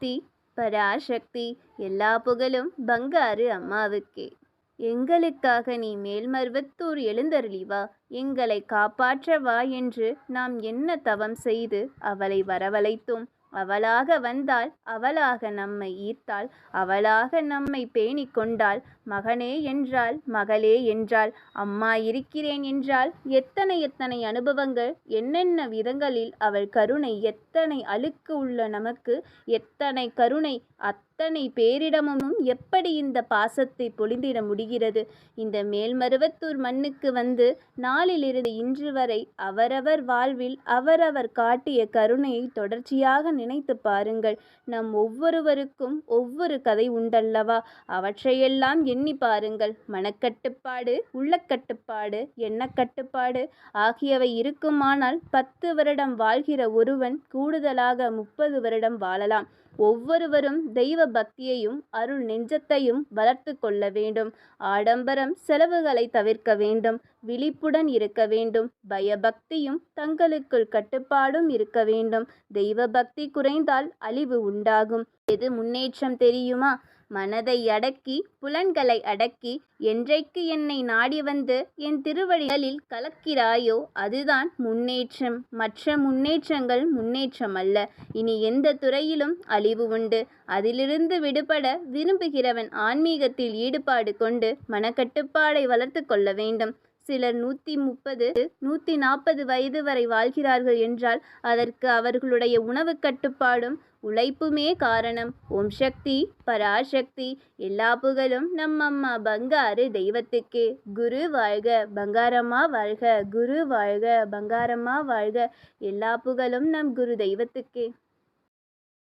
சக்தி பராசக்தி எல்லா புகழும் பங்காரு அம்மாவுக்கே. எங்களுக்காக நீ மேல்மருவத்தூர் எழுந்தருளி வா. எங்களை காப்பாற்றவா என்று நாம் என்ன தவம் செய்து அவளை வரவழைத்தோம். அவளாக வந்தால் அவளாக நம்மை ஈர்த்தாள் அவளாக நம்மை பேணிக் கொண்டாள். மகனே என்றால் மகளே என்றால் அம்மா இருக்கிறேன் என்றால் எத்தனை எத்தனை அனுபவங்கள் என்னென்ன விதங்களில் அவள் கருணை எத்தனை அழுக்கு உள்ள நமக்கு எத்தனை கருணை அத் அத்தனை பேரிடமும் எப்படி இந்த பாசத்தை பொழிந்திட முடிகிறது? இந்த மேல்மருவத்தூர் மண்ணுக்கு வந்து நாளிலிருந்து இன்று வரை அவரவர் வாழ்வில் அவரவர் காட்டிய கருணையை தொடர்ச்சியாக நினைத்து பாருங்கள். நம் ஒவ்வொருவருக்கும் ஒவ்வொரு கதை உண்டல்லவா? அவற்றையெல்லாம் எண்ணி பாருங்கள். மனக்கட்டுப்பாடு உள்ளக்கட்டுப்பாடு எண்ணக்கட்டுப்பாடு ஆகியவை இருக்குமானால் பத்து வருடம் வாழ்கிற ஒருவன் கூடுதலாக முப்பது வருடம் வாழலாம். ஒவ்வொருவரும் தெய்வ பக்தியையும் அருள் நெஞ்சத்தையும் வளர்த்து கொள்ள வேண்டும். ஆடம்பரம் செலவுகளை தவிர்க்க வேண்டும். விழிப்புடன் இருக்க வேண்டும். பயபக்தியும் தங்களுக்குள் கட்டுப்பாடும் இருக்க வேண்டும். தெய்வ பக்தி குறைந்தால் அழிவு உண்டாகும். எது முன்னேற்றம் தெரியுமா? மனதை அடக்கி புலன்களை அடக்கி என்றைக்கு என்னை நாடி வந்து என் திருவழிகளில் கலக்கிறாயோ அதுதான் முன்னேற்றம். மற்ற முன்னேற்றங்கள் முன்னேற்றம் அல்ல இனி எந்த துறையிலும் அழிவு உண்டு. அதிலிருந்து விடுபட விரும்புகிறவன் ஆன்மீகத்தில் ஈடுபாடு கொண்டு மனக்கட்டுப்பாடை வளர்த்து கொள்ள வேண்டும். சிலர் நூற்றி முப்பது நூற்றி நாற்பது வயது வரை வாழ்கிறார்கள் என்றால் அதற்கு அவர்களுடைய உணவு கட்டுப்பாடும் உழைப்புமே காரணம். ஓம் சக்தி பராசக்தி எல்லா புகழும் நம் அம்மா. பங்காரு தெய்வத்துக்கே. குரு வாழ்க பங்காரம்மா வாழ்க குரு வாழ்க பங்காரம்மா வாழ்க. எல்லா புகழும் நம் குரு தெய்வத்துக்கே.